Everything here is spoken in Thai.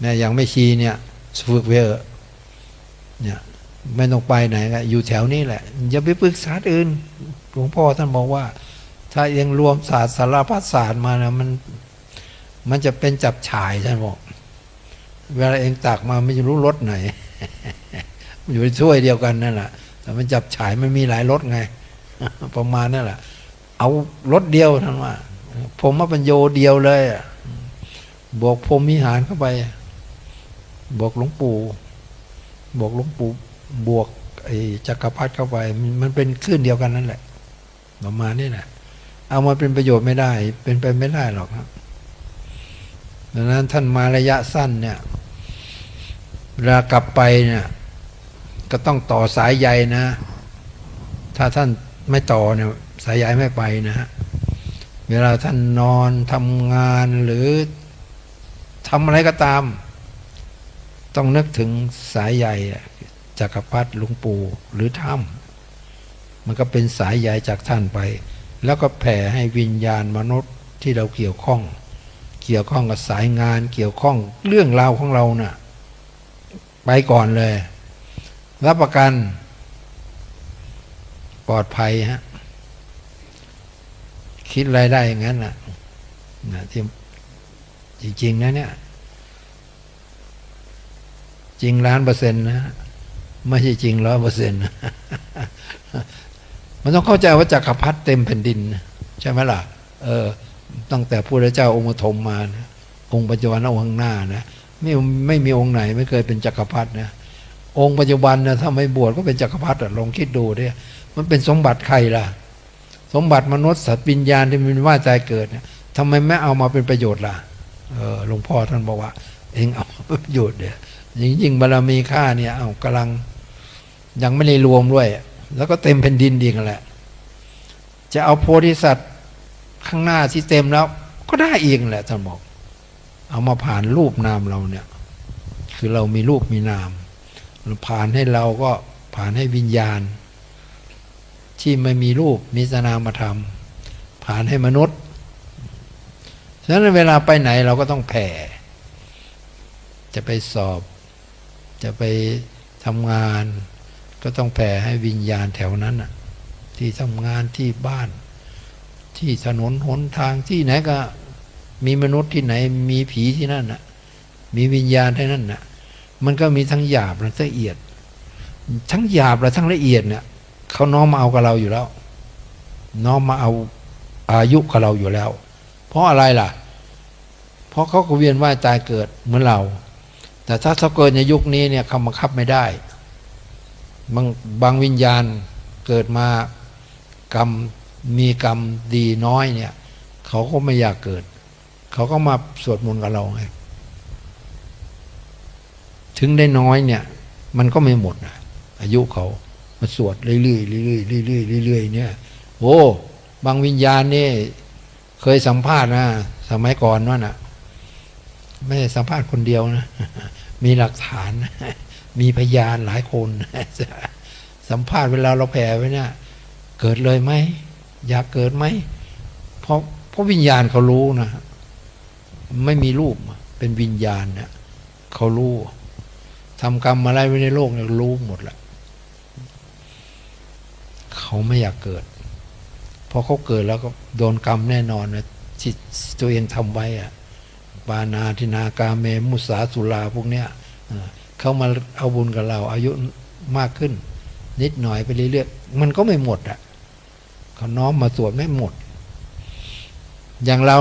เนี่ยอย่างไม่ชีเนี่ยฝึกเวอเนี่ยไม่ต้องไปไหนละอยู่แถวนี้แหละ อย่าไปปรึกษาอื่น หลวงพ่อท่านบอกว่า ถ้าเองรวมศาสตร์สารพัดศาสตร์มานะมันมันจะเป็นจับฉ่ายท่านบอก เวลาเองตักมาไม่รู้รสไหน อยู่ในถ้วยเดียวกันนั่นแหละแต่มันจับฉายมันมีหลายรสไง ประมาณนั่นแหละ เอารสเดียวท่านว่าผมว่าเป็นโยเดียวเลยอะบวกพรหมวิหารเข้าไป บวกหลวงปู่บวกหลวงปู่บวกไอ้จักรพรรดิเข้าไป มันเป็นคลื่นเดียวกันนั่นแหละประมาณนี้แหละเอามาเป็นประโยชน์ไม่ได้ เป็นไปไม่ได้หรอกครับดังนั้นท่านมาระยะสั้นเนี่ยเวลากลับไปเนี่ยก็ต้องต่อสายใยนะ ถ้าท่านไม่ต่อเนี่ยสายใยไม่ไปนะฮะเวลาท่านนอนทำงานหรือทำอะไรก็ตาม ต้องนึกถึงสายใยอะจักรพรรดิหลุงปู่หรือถ้ำมันก็เป็นสายใยจากท่านไป แล้วก็แผ่ให้วิญญาณมนุษย์ที่เราเกี่ยวข้อง เกี่ยวข้องกับสายงานเกี่ยวข้องเรื่องราวของเราน่ะไปก่อนเลย รับประกัน ปลอดภัยฮะคิดรายได้อย่างนั้นน่ะนะที่จริงๆนะเนี่ย จริงล้านเปอร์เซ็นต์นะไม่ใช่จริงร้อยเปอร์เซ็นต์มันต้องเข้าใจว่าจักรพรรดิเต็มแผ่นดิน ใช่ไหมล่ะ เออ ตั้งแต่พระเจ้าองค์ปฐมมานะองค์ปัจจุบันองค์ข้างหน้านะไม่ไม่มีองค์ไหนไม่เคยเป็นจักรพรรดินะองค์ปัจจุบันนะถ้าไม่บวชก็เป็นจักรพรรดิลองคิดดูดิมันเป็นสมบัติใครล่ะ สมบัติมนุษย์สัตว์วิญญาณที่มันว่าใจเกิดเนี่ยทำไมไม่เอามาเป็นประโยชน์ล่ะเออหลวงพ่อท่านบอกว่า เองเอามาประโยชน์เดี๋ย ยิ่งยิ่งบารมีค่าเนี่ยเอากำลังยังไม่ได้รวมด้วย แล้วก็เต็มแผ่นดินดีกันแหละ จะเอาโพธิสัตว์ข้างหน้าที่เต็มแล้ว ก็ได้อีกแหละท่านบอก เอามาผ่านรูปนามเราเนี่ย คือเรามีรูปมีนามผ่านให้เราก็ผ่านให้วิญญาณ ที่ไม่มีรูปมีสนามธรรม ผ่านให้มนุษย์ฉะนั้นเวลาไปไหนเราก็ต้องแผ่ จะไปสอบ จะไปทำงานก็ต้องแผ่ให้วิญญาณแถวนั้นน่ะที่ทำงานที่บ้าน ที่ถนนหนทางที่ไหนก็มีมนุษย์ที่ไหน มีผีที่นั่นน่ะมีวิญญาณที่นั่นน่ะมันก็มีทั้งหยาบและละเอียด ทั้งหยาบและทั้งละเอียดเนี่ยเขาน้อมมาเอากับเราอยู่แล้ว น้อมมาเอาอายุกับเราอยู่แล้ว เพราะอะไรล่ะ เพราะเขาก็เวียนว่ายตายเกิดเหมือนเรา แต่ถ้าเขาเกิดในยุคนี้เนี่ยเขาบังคับไม่ได้บางบางวิญญาณเกิดมากรรมมีกรรมดีน้อยเนี่ย เขาก็ไม่อยากเกิด เขาก็มาสวดมนต์กับเราไงถึงได้น้อยเนี่ย มันก็ไม่หมดนะอายุเขามาสวดเรื่อยๆเรื่อยๆเรื่อยๆเรื่อยๆเนี่ยโอ้บางวิญญาณนี่เคยสัมภาษณ์นะสมัยก่อนนั่นน่ะ ไม่ได้สัมภาษณ์คนเดียวนะ มีหลักฐาน มีพยานหลายคน สัมภาษณ์เวลาเราแผ่ไว้เนี่ยเกิดเลยไหมอยากเกิดไหมเพราะเพราะวิญญาณเขารู้นะไม่มีรูปเป็นวิญญาณเนี่ยเขารู้ทำกรรมอะไรไว้ในโลกเนี่ยรู้หมดแหละเขาไม่อยากเกิดพอเขาเกิดแล้วก็โดนกรรมแน่นอนนะที่ตัวเองทำไว้อะ ปานาทินากาเมมุสาสุลาพวกเนี้ยเออเขามาเอาบุญกับเราอายุมากขึ้น นิดหน่อยไปเรื่อยๆมันก็ไม่หมดอะเขาน้อมมาสวดไม่หมด อย่างเรา